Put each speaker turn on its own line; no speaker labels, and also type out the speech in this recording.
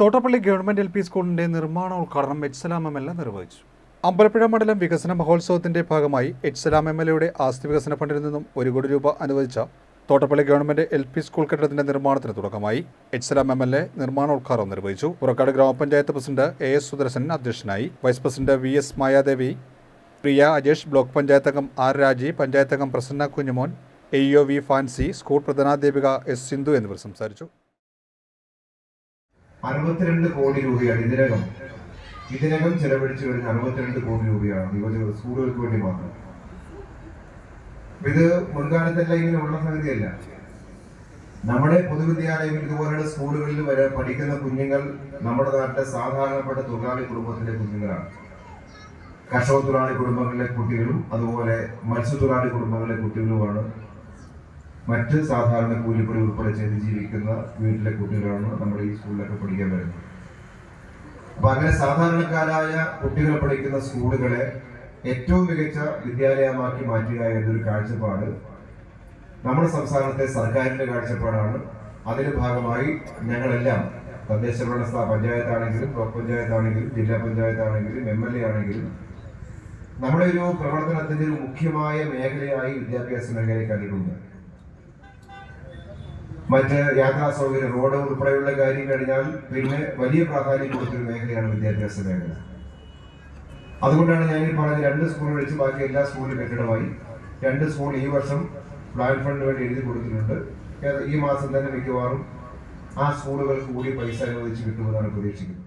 Thottappally government L P സ്കൂളിന്റെ നിർമ്മാണോദ്ഘാടനം H Salam M L A നിർവഹിച്ചു. അമ്പലപ്പുഴ മണ്ഡലം വികസന മഹോത്സവത്തിന്റെ ഭാഗമായി എച്ച്സലാം എം എൽ എയുടെ ആസ്തി വികസന ഫണ്ടിൽ നിന്നും ഒരു കോടി രൂപ അനുവദിച്ച Thottappally government L P school കെട്ടിടത്തിന്റെ നിർമ്മാണത്തിന് തുടക്കമായി എച്ച്സലാം എം എൽ എ നിർമ്മാണോദ്ഘാടനം നിർവഹിച്ചു. പുറക്കാട് ഗ്രാമപഞ്ചായത്ത് പ്രസിഡന്റ് എ എസ് സുദർശൻ അധ്യക്ഷനായി vice president V S Mayadevi Priya Ajesh block panchayat അംഗം ആർ രാജി പഞ്ചായത്ത് അംഗം Prasanna Kunjumon A V Fancy school പ്രധാനാധ്യാപിക S Sindhu എന്നിവർ സംസാരിച്ചു.
അറുപത്തിരണ്ട് കോടി രൂപയാണ് ഇതിനകം. ഇതിനകം ചെലവഴിച്ചു വരുന്ന അറുപത്തിരണ്ട് കോടി രൂപയാണ് യുവജന സ്കൂളുകൾക്ക് വേണ്ടി മാത്രം. ഇത് മുൻകാലത്തെല്ലാം ഇങ്ങനെ ഉള്ള സംഗതിയല്ല. നമ്മുടെ പൊതുവിദ്യാലയങ്ങളിൽ ഇതുപോലെയുള്ള സ്കൂളുകളിൽ വരെ പഠിക്കുന്ന കുഞ്ഞുങ്ങൾ നമ്മുടെ നാട്ടിലെ സാധാരണപ്പെട്ട തൊഴിലാളി കുടുംബത്തിലെ കുഞ്ഞുങ്ങളാണ്. കർഷക തൊഴിലാളി കുടുംബങ്ങളിലെ കുട്ടികളും അതുപോലെ മത്സ്യത്തൊഴിലാളി കുടുംബങ്ങളിലെ കുട്ടികളുമാണ് മറ്റ് സാധാരണ കൂലിപ്പണി ഉൾപ്പെടെ ചെയ്ത് ജീവിക്കുന്ന വീട്ടിലെ കുട്ടികളാണ് നമ്മൾ ഈ സ്കൂളിലൊക്കെ പഠിക്കാൻ വരുന്നത്. അപ്പൊ അങ്ങനെ സാധാരണക്കാരായ കുട്ടികൾ പഠിക്കുന്ന സ്കൂളുകളെ ഏറ്റവും മികച്ച വിദ്യാലയമാക്കി മാറ്റുക എന്നൊരു കാഴ്ചപ്പാട് നമ്മുടെ സംസ്ഥാനത്തെ സർക്കാരിന്റെ കാഴ്ചപ്പാടാണ്. അതിന്റെ ഭാഗമായി ഞങ്ങളെല്ലാം തദ്ദേശ ഭരണ സ്ഥാ- പഞ്ചായത്താണെങ്കിലും ബ്ലോക്ക് പഞ്ചായത്താണെങ്കിലും ജില്ലാ പഞ്ചായത്താണെങ്കിലും എം എൽ എ ആണെങ്കിലും നമ്മുടെ ഒരു പ്രവർത്തനത്തിന്റെ ഒരു മുഖ്യമായ മേഖലയായി വിദ്യാഭ്യാസ മേഖലയെ കണ്ടിട്ടുണ്ട്. മറ്റ് യാത്രാ സൗകര്യം റോഡ് ഉൾപ്പെടെയുള്ള കാര്യം കഴിഞ്ഞാൽ പിന്നെ വലിയ പ്രാധാന്യം കൊടുത്തൊരു മേഖലയാണ് വിദ്യാഭ്യാസ മേഖല. അതുകൊണ്ടാണ് ഞാൻ ഈ പറഞ്ഞ രണ്ട് സ്കൂൾ വെച്ച് ബാക്കി എല്ലാ സ്കൂളിലും കെട്ടിടമായി. രണ്ട് സ്കൂൾ ഈ വർഷം പ്ലാൻ ഫണ്ടിന് വേണ്ടി എഴുതി കൊടുത്തിട്ടുണ്ട്. ഈ മാസം തന്നെ മിക്കവാറും ആ സ്കൂളുകൾക്ക് കൂടി പൈസ അനുവദിച്ച് കിട്ടുമെന്നാണ് പ്രതീക്ഷിക്കുന്നത്.